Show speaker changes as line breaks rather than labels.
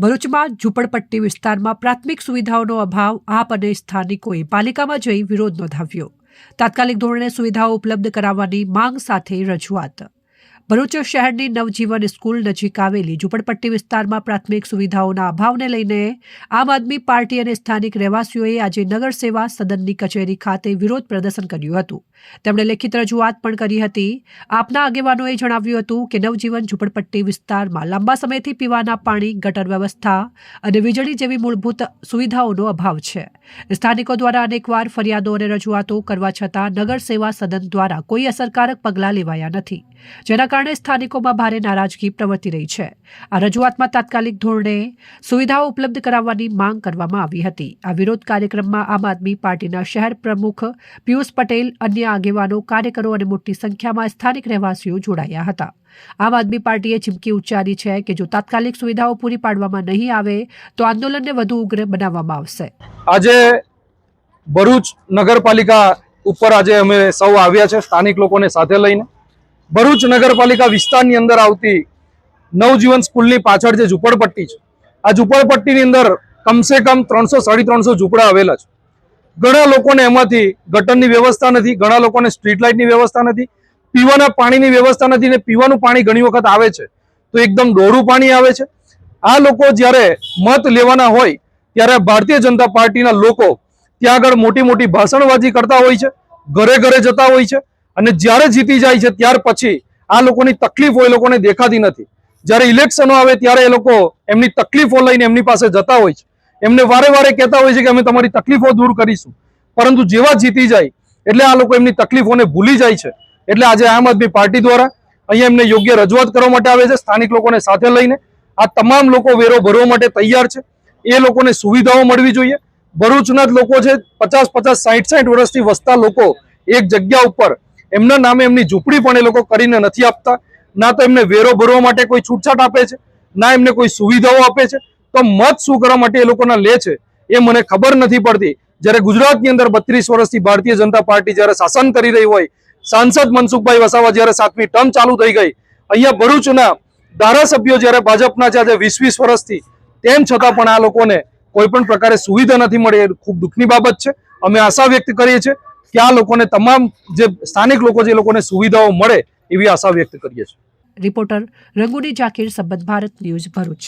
ભરૂચમાં ઝૂંપડપટ્ટી વિસ્તારમાં પ્રાથમિક સુવિધાઓનો અભાવ આપ અને સ્થાનિકોએ પાલિકામાં જઈ વિરોધ નોંધાવ્યો. તાત્કાલિક ધોરણે સુવિધાઓ ઉપલબ્ધ કરાવવાની માંગ સાથે રજૂઆત. ભરૂચ શહેરની નવજીવન સ્કૂલ નજીક આવેલી ઝુંપડપટ્ટી વિસ્તારમાં પ્રાથમિક સુવિધાઓના અભાવને લઈને આમ આદમી પાર્ટી અને સ્થાનિક રહેવાસીઓએ આજે નગર સેવા સદનની કચેરી ખાતે વિરોધ પ્રદર્શન કર્યું હતું. તેમણે લેખિત રજૂઆત પણ કરી હતી. આપના આગેવાનોએ જણાવ્યું હતું કે નવજીવન ઝુંપડપટ્ટી વિસ્તારમાં લાંબા સમયથી પીવાના પાણી, ગટર વ્યવસ્થા અને વીજળી જેવી મૂળભૂત સુવિધાઓનો અભાવ છે. સ્થાનિકો દ્વારા અનેકવાર ફરિયાદો અને રજૂઆતો કરવા છતાં નગર સેવા સદન દ્વારા કોઈ અસરકારક પગલાં લેવાયા નથી. જેના કારણે સ્થાનિકોમાં ભારે નારાજગી પ્રવર્તી રહી છે. આ રજૂઆતમાં તાત્કાલિક ધોરણે સુવિધાઓ ઉપલબ્ધ કરાવવાની માંગ કરવામાં આવી હતી. આ વિરોધ કાર્યક્રમમાં આમ આદમી પાર્ટીના શહેર પ્રમુખ પિયુષ પટેલ, અન્ય આગેવાનો, કાર્યકરો અને મોટી સંખ્યામાં સ્થાનિક રહેવાસીઓ જોડાયા હતા. આમ આદમી પાર્ટીએ ચીમકી ઉચ્ચારી છે કે જો તાત્કાલિક સુવિધાઓ પૂરી પાડવામાં નહીં આવે, તો આંદોલનને વધુ ઉગ્ર બનાવવામાં આવશે.
આજે ભરૂચ નગરપાલિકા ઉપર આજે અમે સૌ આવ્યા છે, સ્થાનિક લોકોને સાથે લઈને. ભરૂચ નગરપાલિકા વિસ્તારની અંદર આવતી નવજીવન સ્કૂલની પાછળ જે ઝૂંપડપટ્ટી છે, આ ઝૂંપડપટ્ટીની અંદર કમસે કમ ત્રણસો સાડી ત્રણસો ઝૂંપડા આવેલા છે. ઘણા લોકોને એમાંથી ગટરની વ્યવસ્થા નથી, ઘણા લોકોને સ્ટ્રીટ લાઇટની વ્યવસ્થા નથી, પીવાના પાણીની વ્યવસ્થા નથી ને પીવાનું પાણી ઘણી વખત આવે છે. તો એકદમ ડોરું પાણી આવે છે. આ લોકો જ્યારે મત લેવાના હોય, ત્યારે ભારતીય જનતા પાર્ટીના લોકો ત્યાં આગળ મોટી મોટી ભાષણબાજી કરતા હોય છે, ઘરે ઘરે જતા હોય છે. અને જ્યારે જીતી જાય છે ત્યાર પછી આ લોકોની તકલીફો એ લોકોને દેખાતી નથી. જ્યારે ઇલેક્શનો આવે ત્યારે એ લોકો એમની તકલીફો લઈને એમની પાસે જતા હોય છે. એમને વારે વારે કહેતા હોય છે કે અમે તમારી તકલીફો દૂર કરીશું. પરંતુ જેવા જીતી જાય એટલે આ લોકો એમની તકલીફોને ભૂલી જાય છે. એટલે આજે આમ આદમી પાર્ટી દ્વારા અહીંયા એમને યોગ્ય રજૂઆત કરવા માટે આવે છે, સ્થાનિક લોકોને સાથે લઈને. આ તમામ લોકો વેરો ભરવા માટે તૈયાર છે. એ લોકોને સુવિધાઓ મળવી જોઈએ. ભરૂચના જ લોકો છે, પચાસ પચાસ સાઠ સાઠ વર્ષથી વસતા લોકો એક જગ્યા ઉપર એમના નામે એમની ઝૂંપડી પણ એ લોકો કરીને નથી આપતા. ના તો એમને વેરો ભરવા માટે કોઈ છૂટછાટ આપે છે, ના એમને કોઈ સુવિધાઓ આપે છે. તો મત શું કરવા માટે એ લોકોના લે છે, એ મને ખબર નથી પડતી. જ્યારે ગુજરાતની અંદર બત્રીસ વર્ષથી ભારતીય જનતા પાર્ટી જ્યારે શાસન કરી રહી હોય, સાંસદ મનસુખભાઈ વસાવા જ્યારે સાતમી ટર્મ ચાલુ થઈ ગઈ, અહીંયા ભરૂચના ધારાસભ્યો જ્યારે ભાજપના છે, આજે વીસ વીસ વર્ષથી, તેમ છતાં પણ આ લોકોને કોઈ પણ પ્રકારે સુવિધા નથી મળી. એ ખૂબ દુઃખની બાબત છે. અમે આશા વ્યક્ત કરીએ છીએ. આ લોકોને તમામ જે સ્થાનિક લોકો જે લોકોને સુવિધાઓ મળે એવી આશા વ્યક્ત કરીએ છીએ.
રિપોર્ટર રંગુની જાકીર, સંબંધ ભારત ન્યૂઝ ભરૂચ.